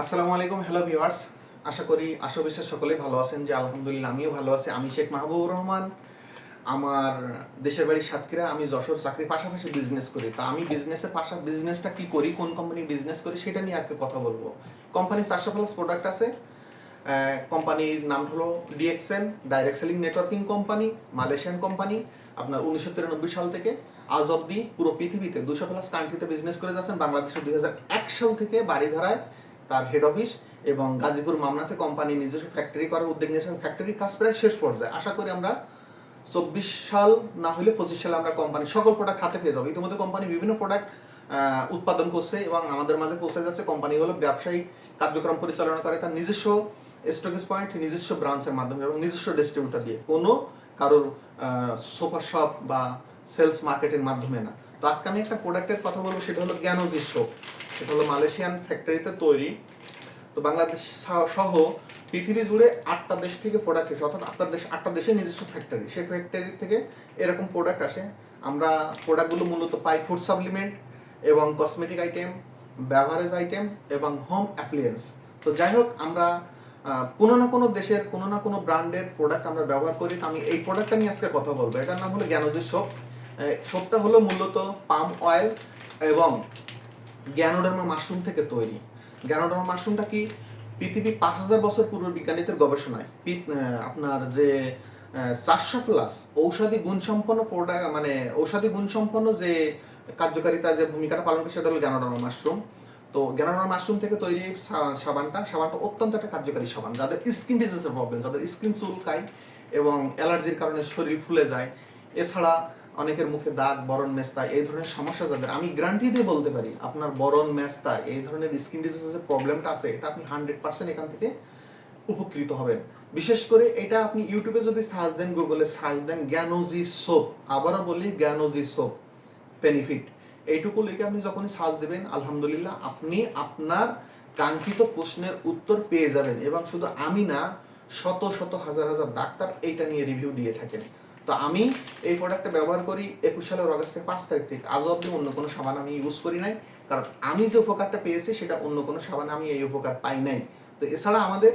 আসসালামু আলাইকুম hello viewers আশা করি, আশা বিশ্বাস সকলেই ভালো আছেন। যে আলহামদুলিল্লাহ, আমিও ভালো আছি। আমি শেখ মাহবুবুর রহমান। আমার দেশের বাড়ি সাতক্ষীরা। আমি যশোর চাকরির পাশাপাশি বিজনেস করি। তা আমি বিজনেসের পাশা বিজনেসটা কি করি? কোন কোম্পানির বিজনেস করি? সেটা নিয়ে আর কথা বলব। কোম্পানির চারশো প্লাস প্রোডাক্ট আছে। কোম্পানির নাম হলো DXN direct selling networking company Malaysian company আপনার উনিশশো তিরানব্বই সাল থেকে। আজ অব্দি পুরো পৃথিবীতে দুশো প্লাস কান্ট্রিতে বিজনেস করে যাচ্ছেন। বাংলাদেশে দুই হাজার এক সাল থেকে বাড়িধারায় তার হেড অফিস এবং গাজীপুর মামলাতে কোম্পানি নিজস্ব ফ্যাক্টরি করার উদ্যোগ নিয়েছেন ফ্যাক্টরির কাজ প্রায় শেষ পর্যায়ে। আশা করি আমরা চব্বিশ সাল না হলে পঁচিশ সালে আমরা কোম্পানি সকল প্রোডাক্ট হাতে পেয়ে যাব। ইতিমধ্যে কোম্পানি বিভিন্ন প্রোডাক্ট উৎপাদন করছে এবং আমাদের মাঝে পৌঁছে যাচ্ছে কোম্পানি হলো ব্যবসায়িক কার্যক্রম পরিচালনা করে তার নিজস্ব স্টকেজ পয়েন্ট নিজস্ব ব্রাঞ্চের মাধ্যমে এবং নিজস্ব ডিস্ট্রিবিউটার দিয়ে। কোনো কারোর সুপার শপ বা সেলস মার্কেটের মাধ্যমে না। তো আজকে আমি একটা প্রোডাক্টের কথা বলব, সেটা হলো জ্ঞানজি শপ সেটা হলো মালয়েশিয়ান ফ্যাক্টরিতে তৈরি। তো বাংলাদেশ সহ- পৃথিবী জুড়ে আটটা দেশ থেকে প্রোডাক্ট এসে অর্থাৎ আটটা দেশ আটটা দেশে নিজস্ব ফ্যাক্টরি সেই ফ্যাক্টরি থেকে এরকম প্রোডাক্ট আসে। আমরা প্রোডাক্টগুলো মূলত পাই ফুড সাপ্লিমেন্ট এবং কসমেটিক আইটেম ব্যভারেজ আইটেম এবং হোম অ্যাপ্লিয়েন্স তো যাই হোক, আমরা কোনো না কোনো দেশের কোনো না কোনো ব্র্যান্ডের প্রোডাক্ট আমরা ব্যবহার করি। আমি এই প্রোডাক্টটা নিয়ে আজকে কথা বলব। এটার নাম হলো জ্ঞানজি সোপ সোপটা হলো মূলত পাম অয়েল এবং জ্ঞানোডার্মা মাশরুম থেকে তৈরি। জ্ঞানোডার্মা মাশরুমটা কি? পৃথিবী পাঁচ হাজার বছর পূর্ব বিজ্ঞানীদের গবেষণায়। আপনার যে চারশো প্লাস ঔষধি গুণসম্পন্ন প্রোডাক্ট মানে ঔষধি গুণসম্পন্ন যে কার্যকারিতা, যে ভূমিকাটা পালন করে, সেটা হলো জ্ঞানোডার্মা মাশরুম। তো জ্ঞানোডার্মা মাশরুম থেকে তৈরি সাবানটা সাবানটা অত্যন্ত একটা কার্যকারী সাবান, যাদের স্কিন ডিজিজের প্রবলেম যাদের স্কিন চুলকায় এবং অ্যালার্জির কারণে শরীর ফুলে যায়। এছাড়া অনেকের মুখে দাগ, বরণ মেস্তা, এই ধরনের সমস্যা যাদের, আমি গ্যারান্টি দিয়ে বলতে পারি, আপনার বরণ মেস্তা, এই ধরনের স্কিন ডিজিজের প্রবলেমটা আছে, এটা আপনি হান্ড্রেড পার্সেন্ট এখান থেকে উপকৃত হবেন। বিশেষ করে এটা আপনি ইউটিউবে যদি সার্চ দেন গুগলে সার্চ দেন জ্ঞানোজি সোপ আবারও বলি জ্ঞানোজি সোপ বেনিফিট এইটুকু লিখে আপনি যখনই সার্চ দেবেন, আলহামদুলিল্লাহ আপনি আপনার কাঙ্ক্ষিত প্রশ্নের উত্তর পেয়ে যাবেন, এবং শুধু আমি না, শত শত, হাজার হাজার ডাক্তার এইটা নিয়ে রিভিউ দিয়ে থাকেন। তো আমি এই প্রোডাক্টটা ব্যবহার করি একুশ সালের অগস্টের পাঁচ তারিখ থেকে। আজ অব্দি অন্য কোনো সাবান আমি ইউজ করি নাই। কারণ আমি যে উপকারটা পেয়েছি, সেটা অন্য কোনো সাবানে আমি এই উপকার পাই নাই। তো এছাড়া আমাদের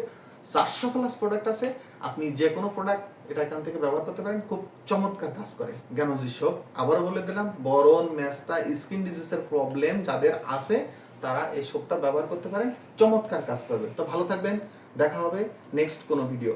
চারশো প্লাস প্রোডাক্ট আছে। আপনি যে কোনো প্রোডাক্ট এটা এখান থেকে ব্যবহার করতে পারেন। খুব চমৎকার কাজ করে। জ্ঞানজি শপ আবারও বলে দিলাম, বরণ, মেস্তা স্কিন ডিজিজের প্রবলেম যাদের আছে, তারা এই শপটা ব্যবহার করতে পারেন। চমৎকার কাজ করবে। তো ভালো থাকবেন। দেখা হবে নেক্সট কোনো ভিডিও